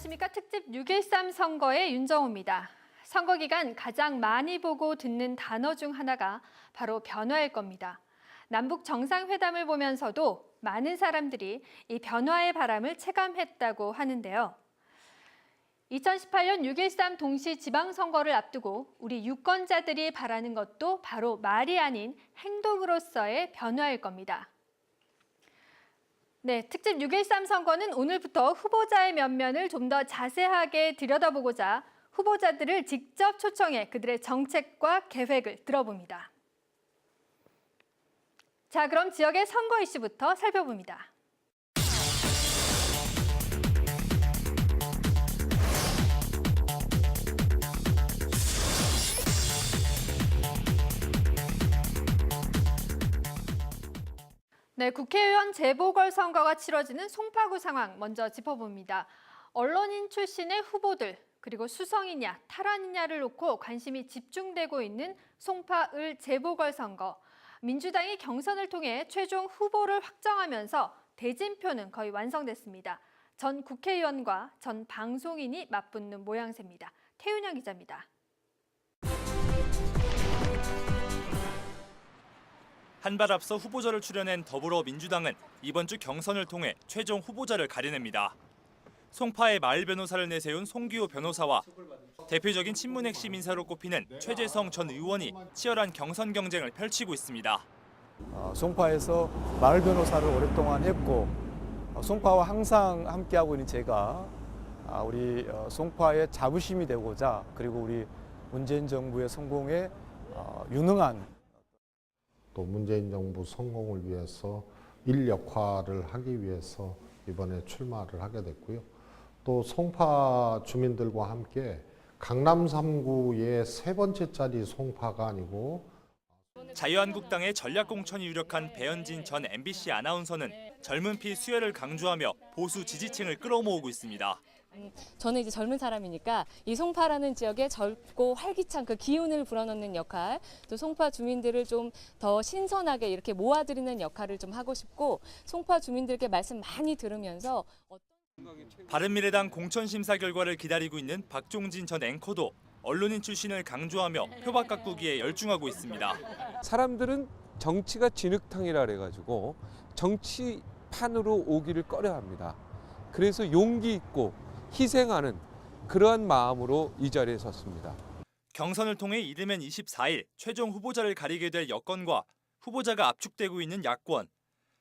안녕하십니까. 특집 6.13 선거의 윤정호입니다. 선거 기간 가장 많이 보고 듣는 단어 중 하나가 바로 변화일 겁니다. 남북 정상회담을 보면서도 많은 사람들이 이 변화의 바람을 체감했다고 하는데요. 2018년 6.13 동시 지방선거를 앞두고 우리 유권자들이 바라는 것도 바로 말이 아닌 행동으로서의 변화일 겁니다. 네, 특집 6.13 선거는 오늘부터 후보자의 면면을 좀 더 자세하게 들여다보고자 후보자들을 직접 초청해 그들의 정책과 계획을 들어봅니다. 자, 그럼 지역의 선거 이슈부터 살펴봅니다. 네, 국회의원 재보궐선거가 치러지는 송파구 상황 먼저 짚어봅니다. 언론인 출신의 후보들 그리고 수성이냐 탈환이냐를 놓고 관심이 집중되고 있는 송파을 재보궐선거. 민주당이 경선을 통해 최종 후보를 확정하면서 대진표는 거의 완성됐습니다. 전 국회의원과 전 방송인이 맞붙는 모양새입니다. 태윤영 기자입니다. 한 발 앞서 후보자를 출연한 더불어민주당은 이번 주 경선을 통해 최종 후보자를 가려냅니다. 송파의 마을 변호사를 내세운 송기호 변호사와 대표적인 친문 핵심 인사로 꼽히는 최재성 전 의원이 치열한 경선 경쟁을 펼치고 있습니다. 어, 송파에서 마을 변호사를 오랫동안 했고 어, 송파와 항상 함께하고 있는 제가 아, 우리 어, 송파의 자부심이 되고자 그리고 우리 문재인 정부의 성공에 어, 유능한 또 문재인 정부 성공을 위해서 일 역할을 하기 위해서 이번에 출마를 하게 됐고요. 또 송파 주민들과 함께 강남 3구의 세 번째짜리 송파가 아니고 자유한국당의 전략공천이 유력한 배현진 전 MBC 아나운서는 젊은 피 수혜를 강조하며 보수 지지층을 끌어모으고 있습니다. 저는 이제 젊은 사람이니까 이 송파라는 지역에 젊고 활기찬 그 기운을 불어넣는 역할, 또 송파 주민들을 좀 더 신선하게 이렇게 모아드리는 역할을 좀 하고 싶고 송파 주민들께 말씀 많이 들으면서 바른미래당 공천 심사 결과를 기다리고 있는 박종진 전 앵커도 언론인 출신을 강조하며 표박 가꾸기에 열중하고 있습니다. 사람들은 정치가 진흙탕이라 그래가지고 정치판으로 오기를 꺼려합니다. 그래서 용기 있고 희생하는 그러한 마음으로 이 자리에 섰습니다. 경선을 통해 이르면 24일 최종 후보자를 가리게 될 여건과 후보자가 압축되고 있는 야권,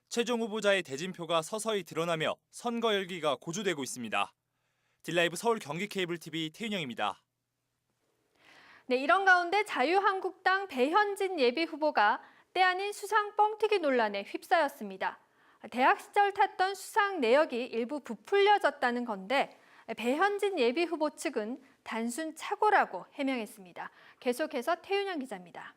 최종 후보자의 대진표가 서서히 드러나며 선거 열기가 고조되고 있습니다. 딜라이브 서울 경기 케이블 TV 태윤영입니다. 네, 이런 가운데 자유한국당 배현진 예비 후보가 때 아닌 수상 뻥튀기 논란에 휩싸였습니다. 대학 시절 탔던 수상 내역이 일부 부풀려졌다는 건데 배현진 예비 후보 측은 단순 착오라고 해명했습니다. 계속해서 태윤영 기자입니다.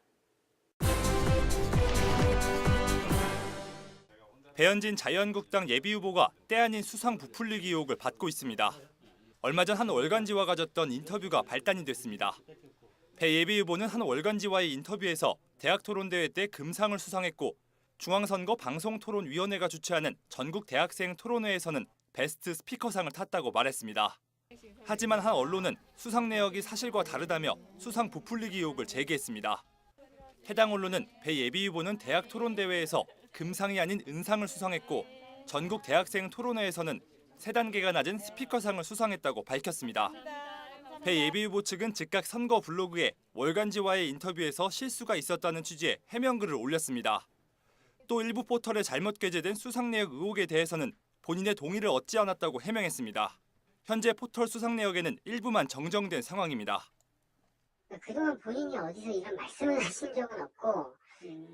배현진 자유한국당 예비 후보가 때 아닌 수상 부풀리기 의혹을 받고 있습니다. 얼마 전 한 월간지와 가졌던 인터뷰가 발단이 됐습니다. 배 예비 후보는 한 월간지와의 인터뷰에서 대학 토론대회 때 금상을 수상했고 중앙선거 방송토론위원회가 주최하는 전국 대학생 토론회에서는 베스트 스피커상을 탔다고 말했습니다. 하지만 한 언론은 수상 내역이 사실과 다르다며 수상 부풀리기 의혹을 제기했습니다. 해당 언론은 배 예비 후보는 대학 토론대회에서 금상이 아닌 은상을 수상했고 전국 대학생 토론회에서는 세 단계가 낮은 스피커상을 수상했다고 밝혔습니다. 배 예비 후보 측은 즉각 선거 블로그에 월간지와의 인터뷰에서 실수가 있었다는 취지의 해명글을 올렸습니다. 또 일부 포털에 잘못 게재된 수상 내역 의혹에 대해서는 본인의 동의를 얻지 않았다고 해명했습니다. 현재 포털 수상 내역에는 일부만 정정된 상황입니다. 그동안 본인이 어디서 이런 말씀을 하신 적은 없고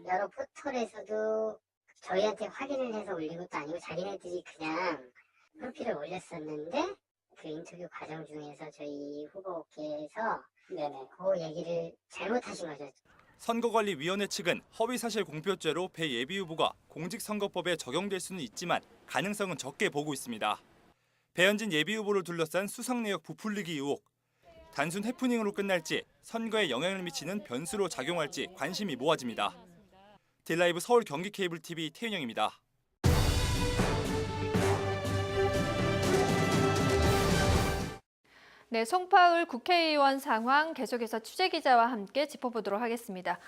여러 포털에서도 저희한테 확인을 해서 올린 것도 아니고 자기네들이 그냥 프로필을 올렸었는데 그 인터뷰 과정 중에서 저희 후보께서 네네 그 얘기를 잘못하신 거죠. 선거관리위원회 측은 허위사실 공표죄로 배 예비 후보가 공직선거법에 적용될 수는 있지만 가능성은 적게 보고 있습니다. 배현진 예비 후보를 둘러싼 수상 내역 부풀리기 의혹. 단순 해프닝으로 끝날지 선거에 영향을 미치는 변수로 작용할지 관심이 모아집니다. 딜라이브 서울 경기 케이블 TV 태윤영입니다. 네, 송파을 국회의원 상황 계속해서 취재 기자와 함께 짚어보도록 하겠습니다.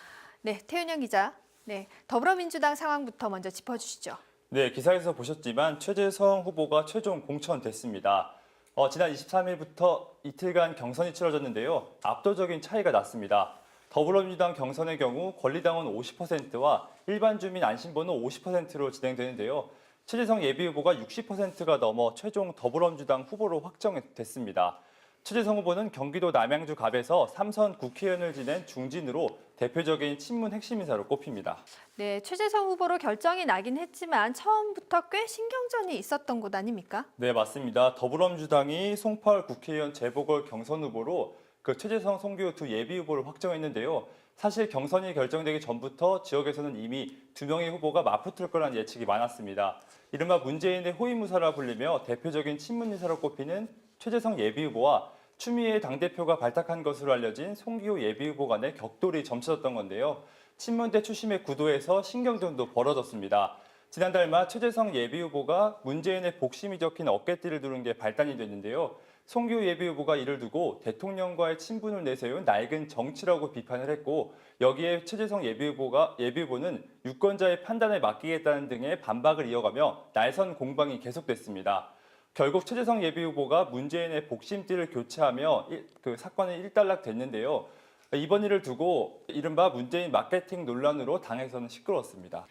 네, 태윤영 기자. 네, 더불어민주당 상황부터 먼저 짚어주시죠. 네, 기사에서 보셨지만 최재성 후보가 최종 공천됐습니다. 어, 지난 23일부터 이틀간 경선이 치러졌는데요. 압도적인 차이가 났습니다. 더불어민주당 경선의 경우 권리당원 50%와 일반 주민 안심번호 50%로 진행되는데요. 최재성 예비후보가 60%가 넘어 최종 더불어민주당 후보로 확정됐습니다. 최재성 후보는 경기도 남양주 갑에서 삼선 국회의원을 지낸 중진으로 대표적인 친문 핵심 인사로 꼽힙니다. 네, 최재성 후보로 결정이 나긴 했지만 처음부터 꽤 신경전이 있었던 곳 아닙니까? 네, 맞습니다. 더불어민주당이 송파울 국회의원 재보궐 경선 후보로 그 최재성, 송기호 두 예비 후보를 확정했는데요. 사실 경선이 결정되기 전부터 지역에서는 이미 두 명의 후보가 맞붙을 거라는 예측이 많았습니다. 이른바 문재인의 호위무사라 불리며 대표적인 친문 인사로 꼽히는 최재성 예비 후보와 추미애 당대표가 발탁한 것으로 알려진 송기호 예비 후보 간의 격돌이 점쳐졌던 건데요. 친문대 추심의 구도에서 신경전도 벌어졌습니다. 지난달 말 최재성 예비 후보가 문재인의 복심이 적힌 어깨띠를 두른 게 발단이 됐는데요. 송기호 예비 후보가 이를 두고 대통령과의 친분을 내세운 낡은 정치라고 비판을 했고 여기에 최재성 예비 후보가 예비 후보는 유권자의 판단에 맡기겠다는 등의 반박을 이어가며 날선 공방이 계속됐습니다. 결국 최재성 예비 후보가 문재인의 복심띠를 교체하며 일- 그 사건이 일단락 됐는데요. 이번 일을 두고 이른바 문재인 마케팅 논란으로 당에서는 시끄러웠습니다.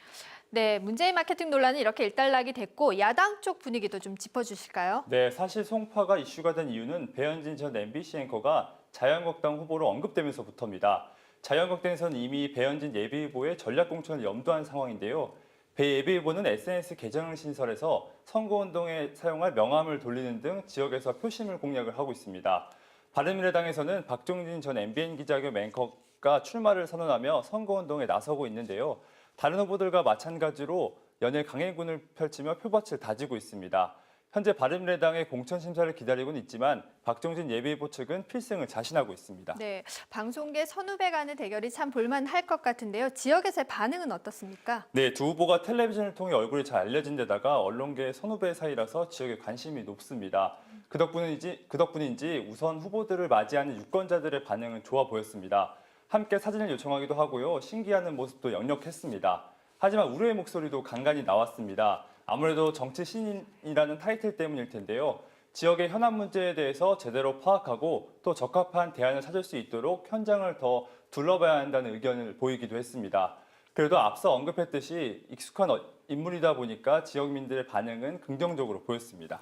네, 문재인 마케팅 논란은 이렇게 일단락이 됐고 야당 쪽 분위기도 좀 짚어주실까요? 네, 사실 송파가 이슈가 된 이유는 배현진 전 MBC 앵커가 자유한국당 후보로 언급되면서부터입니다. 자유한국당에서는 이미 배현진 예비후보의 전략공천을 염두한 상황인데요. 배 예비후보는 SNS 계정을 신설해서 선거운동에 사용할 명함을 돌리는 등 지역에서 표심을 공략을 하고 있습니다. 바른미래당에서는 박종진 전 MBN 기자 겸 앵커가 출마를 선언하며 선거운동에 나서고 있는데요. 다른 후보들과 마찬가지로 연일 강행군을 펼치며 표밭을 다지고 있습니다. 현재 바른미래당의 공천 심사를 기다리고는 있지만 박종진 예비후보 측은 필승을 자신하고 있습니다. 네, 방송계 선후배 간의 대결이 참 볼만할 것 같은데요. 지역에서의 반응은 어떻습니까? 네, 두 후보가 텔레비전을 통해 얼굴이 잘 알려진 데다가 언론계 선후배 사이라서 지역에 관심이 높습니다. 그 덕분인지, 그 덕분인지 우선 후보들을 맞이하는 유권자들의 반응은 좋아 보였습니다. 함께 사진을 요청하기도 하고요. 신기하는 모습도 역력했습니다. 하지만 우려의 목소리도 간간히 나왔습니다. 아무래도 정치 신인이라는 타이틀 때문일 텐데요. 지역의 현안 문제에 대해서 제대로 파악하고 또 적합한 대안을 찾을 수 있도록 현장을 더 둘러봐야 한다는 의견을 보이기도 했습니다. 그래도 앞서 언급했듯이 익숙한 어- 인물이다 보니까 지역민들의 반응은 긍정적으로 보였습니다.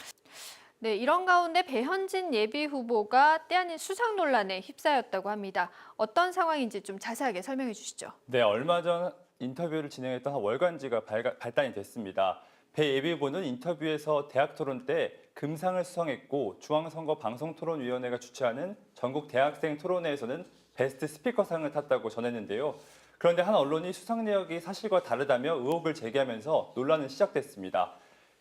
네, 이런 가운데 배현진 예비 후보가 때 아닌 수상 논란에 휩싸였다고 합니다. 어떤 상황인지 좀 자세하게 설명해 주시죠. 네, 얼마 전 인터뷰를 진행했던 한 월간지가 발단이 됐습니다. 배 예비후보는 인터뷰에서 대학 토론 때 금상을 수상했고 중앙선거 방송토론위원회가 주최하는 전국 대학생 토론회에서는 베스트 스피커상을 탔다고 전했는데요. 그런데 한 언론이 수상 내역이 사실과 다르다며 의혹을 제기하면서 논란은 시작됐습니다.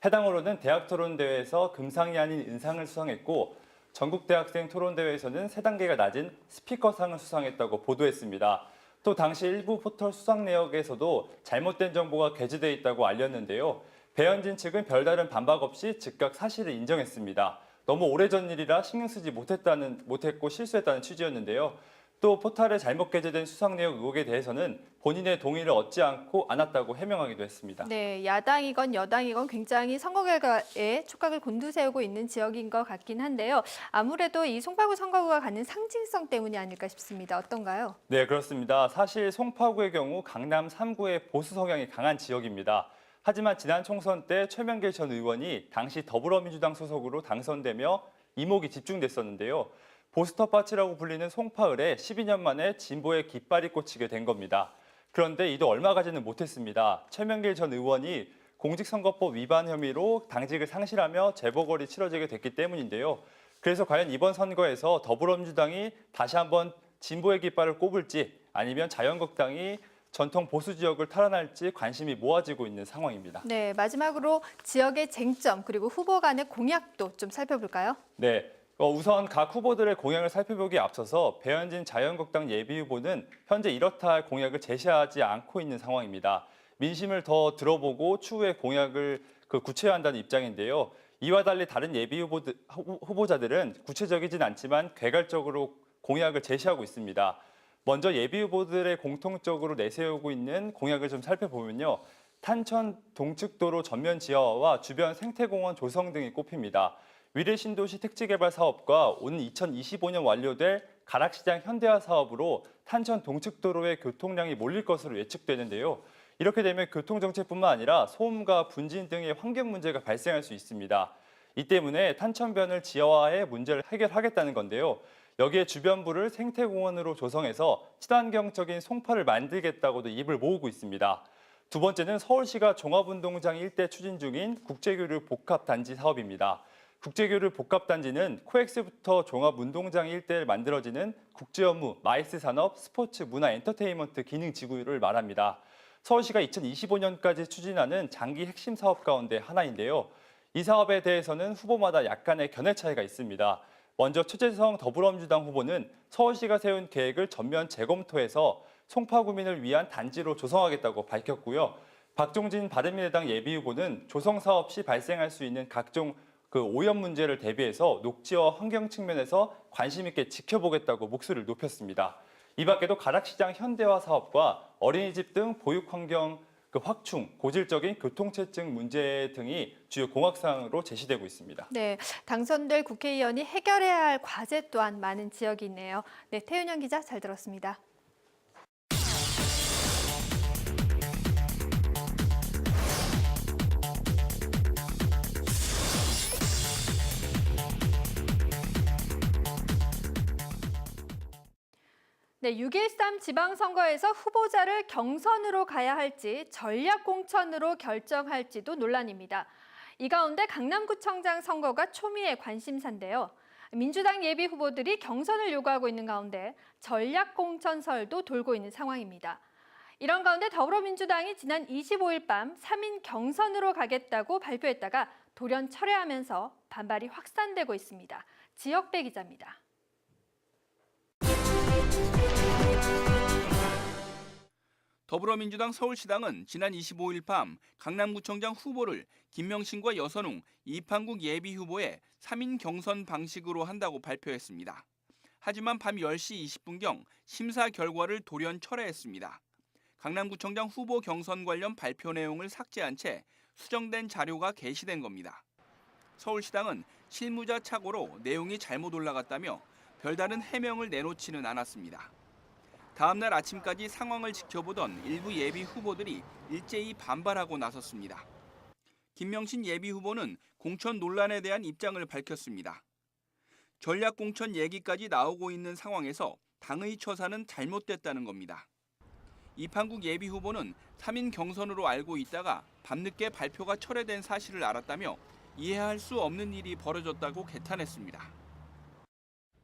해당 언론은 대학 토론 대회에서 금상이 아닌 은상을 수상했고 전국 대학생 토론 대회에서는 세 단계가 낮은 스피커상을 수상했다고 보도했습니다. 또 당시 일부 포털 수상 내역에서도 잘못된 정보가 게재돼 있다고 알렸는데요. 배현진 측은 별다른 반박 없이 즉각 사실을 인정했습니다. 너무 오래전 일이라 신경 쓰지 못했다는 못했고 실수했다는 취지였는데요. 또 포털에 잘못 게재된 수상 내역 의혹에 대해서는 본인의 동의를 얻지 않고 않았다고 해명하기도 했습니다. 네, 야당이건 여당이건 굉장히 선거 결과에 촉각을 곤두세우고 있는 지역인 것 같긴 한데요. 아무래도 이 송파구 선거구가 갖는 상징성 때문이 아닐까 싶습니다. 어떤가요? 네, 그렇습니다. 사실 송파구의 경우 강남 3구의 보수 성향이 강한 지역입니다. 하지만 지난 총선 때 최명길 전 의원이 당시 더불어민주당 소속으로 당선되며 이목이 집중됐었는데요. 보스터파치라고 불리는 송파을에 12년 만에 진보의 깃발이 꽂히게 된 겁니다. 그런데 이도 얼마 가지는 못했습니다. 최명길 전 의원이 공직선거법 위반 혐의로 당직을 상실하며 재보궐이 치러지게 됐기 때문인데요. 그래서 과연 이번 선거에서 더불어민주당이 다시 한번 진보의 깃발을 꼽을지 아니면 자유한국당이 전통 보수 지역을 탈환할지 관심이 모아지고 있는 상황입니다. 네, 마지막으로 지역의 쟁점 그리고 후보 간의 공약도 좀 살펴볼까요? 네. 어, 우선 각 후보들의 공약을 살펴보기에 앞서서 배현진 자유한국당 예비후보는 현재 이렇다 할 공약을 제시하지 않고 있는 상황입니다. 민심을 더 들어보고 추후에 공약을 그 구체화한다는 입장인데요. 이와 달리 다른 예비 후보들, 후- 후보자들은 구체적이진 않지만 개괄적으로 공약을 제시하고 있습니다. 먼저 예비 후보들의 공통적으로 내세우고 있는 공약을 좀 살펴보면요. 탄천 동측도로 전면 지하화와 주변 생태공원 조성 등이 꼽힙니다. 위례 신도시 택지개발 사업과 오는 2025년 완료될 가락시장 현대화 사업으로 탄천 동측도로의 교통량이 몰릴 것으로 예측되는데요. 이렇게 되면 교통정체뿐만 아니라 소음과 분진 등의 환경 문제가 발생할 수 있습니다. 이 때문에 탄천변을 지하화해 문제를 해결하겠다는 건데요. 여기에 주변부를 생태공원으로 조성해서 친환경적인 송파를 만들겠다고도 입을 모으고 있습니다. 두 번째는 서울시가 종합운동장 일대 추진 중인 국제교류 복합단지 사업입니다. 국제교류 복합단지는 코엑스부터 종합운동장 일대에 만들어지는 국제업무, 마이스 산업, 스포츠, 문화, 엔터테인먼트 기능 지구를 말합니다. 서울시가 2025년까지 추진하는 장기 핵심 사업 가운데 하나인데요. 이 사업에 대해서는 후보마다 약간의 견해 차이가 있습니다. 먼저 최재성 더불어민주당 후보는 서울시가 세운 계획을 전면 재검토해서 송파구민을 위한 단지로 조성하겠다고 밝혔고요. 박종진 바른미래당 예비후보는 조성 사업 시 발생할 수 있는 각종 그 오염 문제를 대비해서 녹지와 환경 측면에서 관심 있게 지켜보겠다고 목소리를 높였습니다. 이 밖에도 가락시장 현대화 사업과 어린이집 등 보육 환경 그 확충, 고질적인 교통체증 문제 등이 주요 공약사항으로 제시되고 있습니다. 네, 당선될 국회의원이 해결해야 할 과제 또한 많은 지역이 있네요. 네, 태윤영 기자 잘 들었습니다. 네, 6.13 지방선거에서 후보자를 경선으로 가야 할지 전략공천으로 결정할지도 논란입니다. 이 가운데 강남구청장 선거가 초미의 관심사인데요. 민주당 예비 후보들이 경선을 요구하고 있는 가운데 전략공천설도 돌고 있는 상황입니다. 이런 가운데 더불어민주당이 지난 25일 밤 3인 경선으로 가겠다고 발표했다가 돌연 철회하면서 반발이 확산되고 있습니다. 지역배 기자입니다. 더불어민주당 서울시당은 지난 25일 밤 강남구청장 후보를 김명신과 여선웅, 이판국 예비 후보의 3인 경선 방식으로 한다고 발표했습니다. 하지만 밤 10시 20분경 심사 결과를 돌연 철회했습니다. 강남구청장 후보 경선 관련 발표 내용을 삭제한 채 수정된 자료가 게시된 겁니다. 서울시당은 실무자 착오로 내용이 잘못 올라갔다며 별다른 해명을 내놓지는 않았습니다. 다음 날 아침까지 상황을 지켜보던 일부 예비 후보들이 일제히 반발하고 나섰습니다. 김명신 예비 후보는 공천 논란에 대한 입장을 밝혔습니다. 전략 공천 얘기까지 나오고 있는 상황에서 당의 처사는 잘못됐다는 겁니다. 이판국 예비 후보는 3인 경선으로 알고 있다가 밤늦게 발표가 철회된 사실을 알았다며 이해할 수 없는 일이 벌어졌다고 개탄했습니다.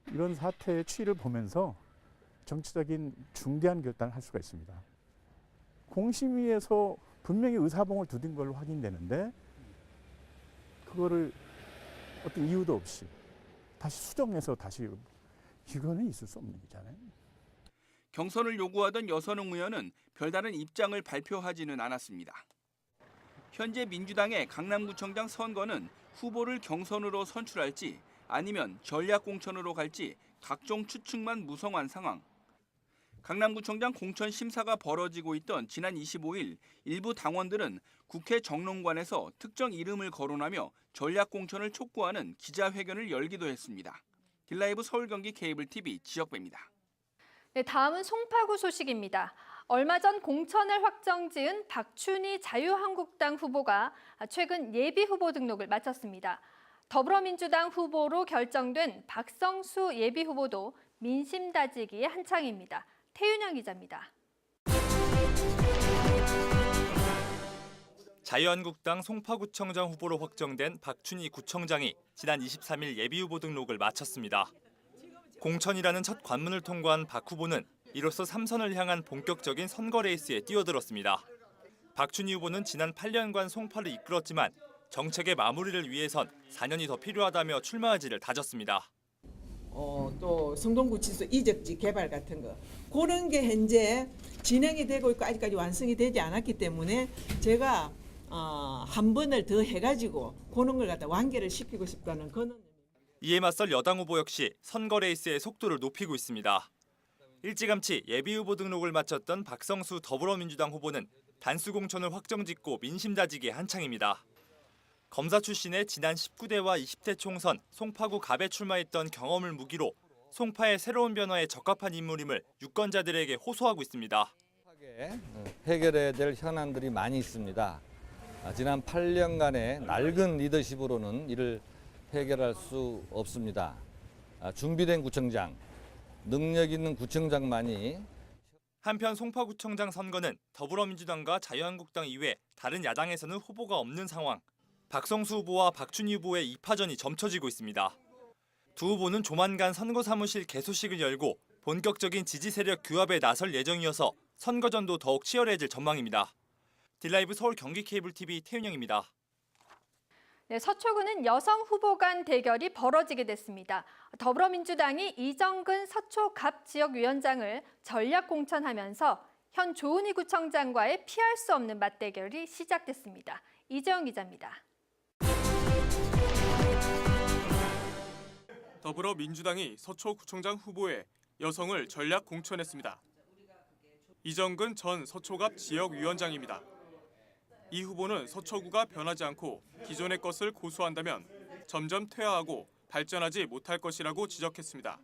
이런 사태의 추이를 보면서 정치적인 중대한 결단을 할 수가 있습니다. 공심위에서 분명히 의사봉을 두든 걸로 확인되는데 그거를 어떤 이유도 없이 다시 수정해서 다시 이거는 있을 수 없는 일이잖아요. 경선을 요구하던 여선웅 의원은 별다른 입장을 발표하지는 않았습니다. 현재 민주당의 강남구청장 선거는 후보를 경선으로 선출할지 아니면 전략 공천으로 갈지 각종 추측만 무성한 상황. 강남구청장 공천 심사가 벌어지고 있던 지난 25일 일부 당원들은 국회 정론관에서 특정 이름을 거론하며 전략 공천을 촉구하는 기자회견을 열기도 했습니다. 길라이브 서울 경기 케이블 TV 지역배입니다. 네, 다음은 송파구 소식입니다. 얼마 전 공천을 확정지은 박춘희 자유한국당 후보가 최근 예비 후보 등록을 마쳤습니다. 더불어민주당 후보로 결정된 박성수 예비 후보도 민심 다지기에 한창입니다. 태윤영 기자입니다. 자유한국당 송파구청장 후보로 확정된 박춘희 구청장이 지난 23일 예비후보 등록을 마쳤습니다. 공천이라는 첫 관문을 통과한 박 후보는 이로써 3선을 향한 본격적인 선거 레이스에 뛰어들었습니다. 박춘희 후보는 지난 8년간 송파를 이끌었지만 정책의 마무리를 위해선 4년이 더 필요하다며 출마하지를 다졌습니다. 어, 또 성동구치소 이적지 개발 같은 거 그런 게 현재 진행이 되고 있고 아직까지 완성이 되지 않았기 때문에 제가 어, 한 번을 더 해가지고 그런 걸 갖다 완결을 시키고 싶다는 그런 이에 맞설 여당 후보 역시 선거 레이스의 속도를 높이고 있습니다. 일찌감치 예비 후보 등록을 마쳤던 박성수 더불어민주당 후보는 단수 공천을 확정짓고 민심 다지기에 한창입니다. 검사 출신의 지난 19대와 20대 총선 송파구 갑에 출마했던 경험을 무기로 송파의 새로운 변화에 적합한 인물임을 유권자들에게 호소하고 있습니다. 어, 해결해야 될 현안들이 많이 있습니다. 아, 지난 8년간의 낡은 리더십으로는 이를 해결할 수 없습니다. 아, 준비된 구청장, 능력 있는 구청장만이 한편 송파구청장 선거는 더불어민주당과 자유한국당 이외 다른 야당에서는 후보가 없는 상황. 박성수 후보와 박준희 후보의 2파전이 점쳐지고 있습니다. 두 후보는 조만간 선거 사무실 개소식을 열고 본격적인 지지 세력 규합에 나설 예정이어서 선거전도 더욱 치열해질 전망입니다. 딜라이브 서울 경기 케이블 TV 태윤영입니다. 네, 서초구는 여성 후보 간 대결이 벌어지게 됐습니다. 더불어민주당이 이정근 서초갑 지역위원장을 전략 공천하면서 현 조은희 구청장과의 피할 수 없는 맞대결이 시작됐습니다. 이재영 기자입니다. 더불어민주당이 서초구청장 후보에 여성을 전략 공천했습니다. 이정근 전 서초갑 지역위원장입니다. 이 후보는 서초구가 변하지 않고 기존의 것을 고수한다면 점점 퇴화하고 발전하지 못할 것이라고 지적했습니다.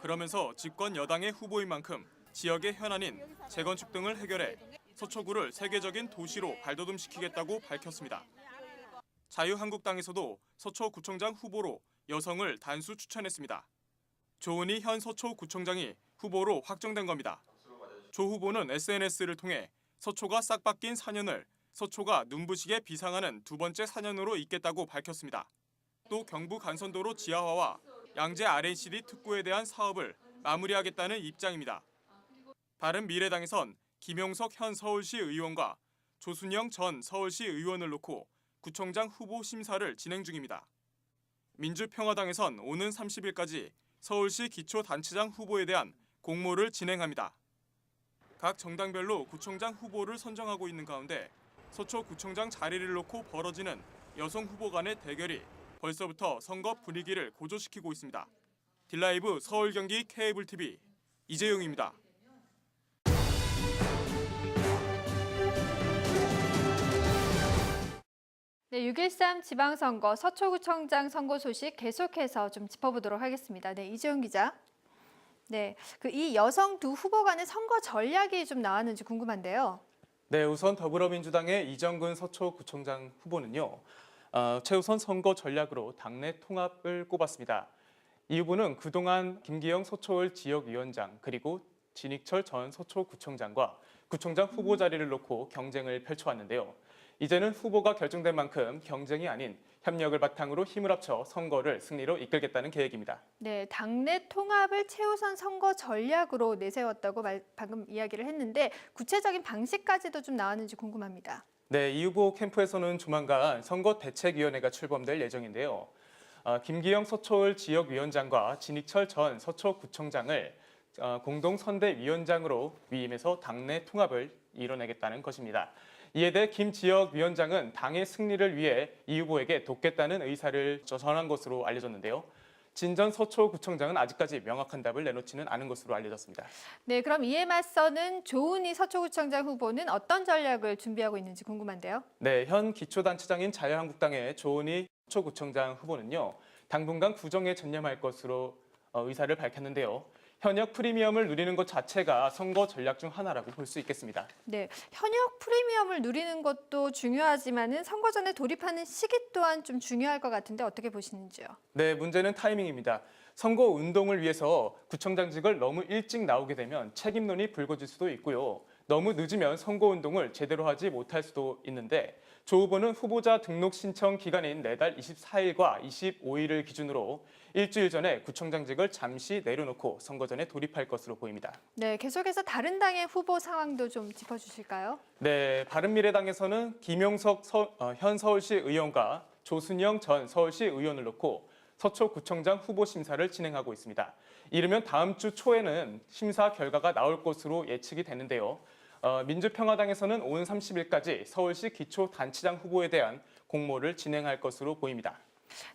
그러면서 집권 여당의 후보인 만큼 지역의 현안인 재건축 등을 해결해 서초구를 세계적인 도시로 발돋움시키겠다고 밝혔습니다. 자유한국당에서도 서초구청장 후보로 여성을 단수 추천했습니다. 조은희 현 서초구청장이 후보로 확정된 겁니다. 조 후보는 SNS를 통해 서초가 싹 바뀐 4년을 서초가 눈부시게 비상하는 두 번째 4년으로 있겠다고 밝혔습니다. 또 경부 간선도로 지하화와 양재 RNCD 특구에 대한 사업을 마무리하겠다는 입장입니다. 바른미래당에선 김용석 현 서울시 의원과 조순영 전 서울시 의원을 놓고 구청장 후보 심사를 진행 중입니다. 민주평화당에선 오는 30일까지 서울시 기초단체장 후보에 대한 공모를 진행합니다. 각 정당별로 구청장 후보를 선정하고 있는 가운데 서초구청장 자리를 놓고 벌어지는 여성 후보 간의 대결이 벌써부터 선거 분위기를 고조시키고 있습니다. 딜라이브 서울 경기 케이블 TV 이재용입니다. 네, 6.13 지방선거 서초구청장 선거 소식 계속해서 좀 짚어보도록 하겠습니다. 네, 이재용 기자. 네, 그 이 여성 두 후보 간의 선거 전략이 좀 나왔는지 궁금한데요. 네, 우선 더불어민주당의 이정근 서초구청장 후보는요. 어, 최우선 선거 전략으로 당내 통합을 꼽았습니다. 이 후보는 그동안 김기영 서초을 지역위원장 그리고 진익철 전 서초구청장과 구청장 후보 자리를 놓고 경쟁을 펼쳐왔는데요. 이제는 후보가 결정된 만큼 경쟁이 아닌 협력을 바탕으로 힘을 합쳐 선거를 승리로 이끌겠다는 계획입니다. 네, 당내 통합을 최우선 선거 전략으로 내세웠다고 말, 방금 이야기를 했는데 구체적인 방식까지도 좀 나왔는지 궁금합니다. 네, 이 후보 캠프에서는 조만간 선거 대책위원회가 출범될 예정인데요. 어, 김기영 서초을 지역위원장과 진익철 전 서초구청장을 어, 공동선대위원장으로 위임해서 당내 통합을 이뤄내겠다는 것입니다. 이에 대해 김 지역위원장은 당의 승리를 위해 이 후보에게 돕겠다는 의사를 전한 것으로 알려졌는데요. 진전 서초구청장은 아직까지 명확한 답을 내놓지는 않은 것으로 알려졌습니다. 네, 그럼 이에 맞서는 조은희 서초구청장 후보는 어떤 전략을 준비하고 있는지 궁금한데요. 네, 현 기초단체장인 자유한국당의 조은희 서초구청장 후보는요. 당분간 구정에 전념할 것으로 어, 의사를 밝혔는데요. 현역 프리미엄을 누리는 것 자체가 선거 전략 중 하나라고 볼 수 있겠습니다. 네, 현역 프리미엄을 누리는 것도 중요하지만은 선거 전에 돌입하는 시기 또한 좀 중요할 것 같은데 어떻게 보시는지요? 네, 문제는 타이밍입니다. 선거 운동을 위해서 구청장직을 너무 일찍 나오게 되면 책임론이 불거질 수도 있고요. 너무 늦으면 선거 운동을 제대로 하지 못할 수도 있는데 조 후보는 후보자 등록 신청 기간인 내달 24일과 25일을 기준으로 일주일 전에 구청장직을 잠시 내려놓고 선거 전에 돌입할 것으로 보입니다. 네, 계속해서 다른 당의 후보 상황도 좀 짚어주실까요? 네, 바른미래당에서는 김용석 서- 어, 현 서울시 의원과 조순영 전 서울시 의원을 놓고 서초구청장 후보 심사를 진행하고 있습니다. 이르면 다음 주 초에는 심사 결과가 나올 것으로 예측이 되는데요. 어, 민주평화당에서는 오는 30일까지 서울시 기초단체장 후보에 대한 공모를 진행할 것으로 보입니다.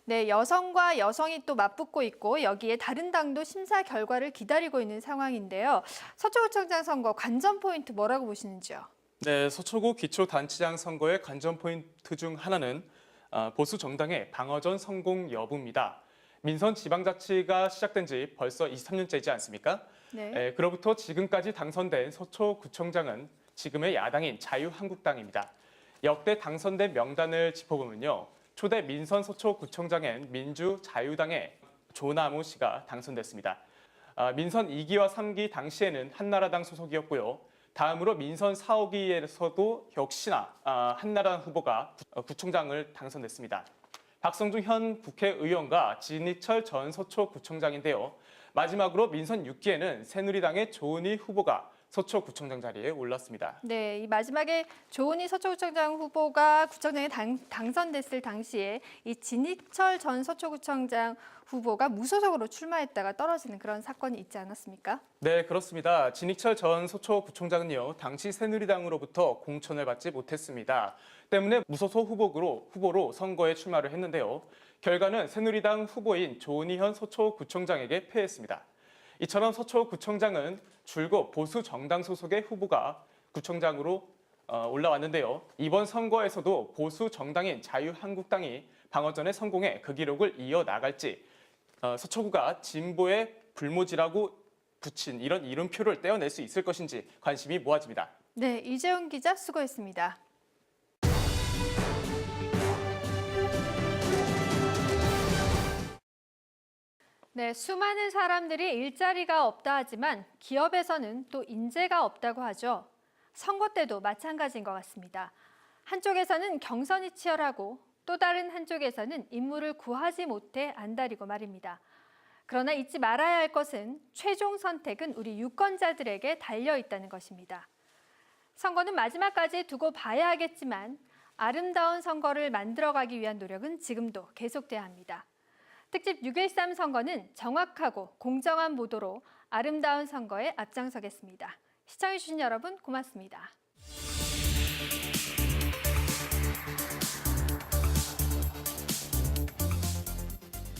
네, 여성과 여성이 또 맞붙고 있고 여기에 다른 당도 심사 결과를 기다리고 있는 상황인데요. 서초구청장 선거 관전 포인트 뭐라고 보시는지요? 네, 서초구 기초단체장 선거의 관전 포인트 중 하나는 어, 보수 정당의 방어전 성공 여부입니다. 민선 지방자치가 시작된 지 벌써 23년째이지 않습니까? 네. 에, 그로부터 지금까지 당선된 서초구청장은 지금의 야당인 자유한국당입니다. 역대 당선된 명단을 짚어보면요. 초대 민선 서초구청장엔 민주 자유당의 조나무 씨가 당선됐습니다. 아, 민선 2기와 3기 당시에는 한나라당 소속이었고요. 다음으로 민선 4, 5기에서도 역시나 아, 한나라당 후보가 구- 어, 구청장을 당선됐습니다. 박성중 현 국회의원과 진희철 전 서초구청장인데요. 마지막으로 민선 6기에는 새누리당의 조은희 후보가 서초구청장 자리에 올랐습니다. 네, 이 마지막에 조은희 서초구청장 후보가 구청장에 당, 당선됐을 당시에 이 진희철 전 서초구청장 후보가 무소속으로 출마했다가 떨어지는 그런 사건이 있지 않았습니까? 네, 그렇습니다. 진익철 전 서초구청장은요, 당시 새누리당으로부터 공천을 받지 못했습니다. 때문에 무소속 후보로, 후보로 선거에 출마를 했는데요. 결과는 새누리당 후보인 조은희 서초구청장에게 패했습니다. 이처럼 서초구청장은 줄곧 보수 정당 소속의 후보가 구청장으로 어, 올라왔는데요. 이번 선거에서도 보수 정당인 자유한국당이 방어전에 성공해 그 기록을 이어 나갈지 어, 서초구가 진보의 불모지라고 붙인 이런 이름표를 떼어낼 수 있을 것인지 관심이 모아집니다. 네, 이재훈 기자 수고했습니다. 네, 수많은 사람들이 일자리가 없다 하지만 기업에서는 또 인재가 없다고 하죠. 선거 때도 마찬가지인 것 같습니다. 한쪽에서는 경선이 치열하고 또 다른 한쪽에서는 인물을 구하지 못해 안달이고 말입니다. 그러나 잊지 말아야 할 것은 최종 선택은 우리 유권자들에게 달려 있다는 것입니다. 선거는 마지막까지 두고 봐야 하겠지만 아름다운 선거를 만들어가기 위한 노력은 지금도 계속돼야 합니다. 특집 6.13 선거는 정확하고 공정한 보도로 아름다운 선거에 앞장서겠습니다. 시청해주신 여러분 고맙습니다.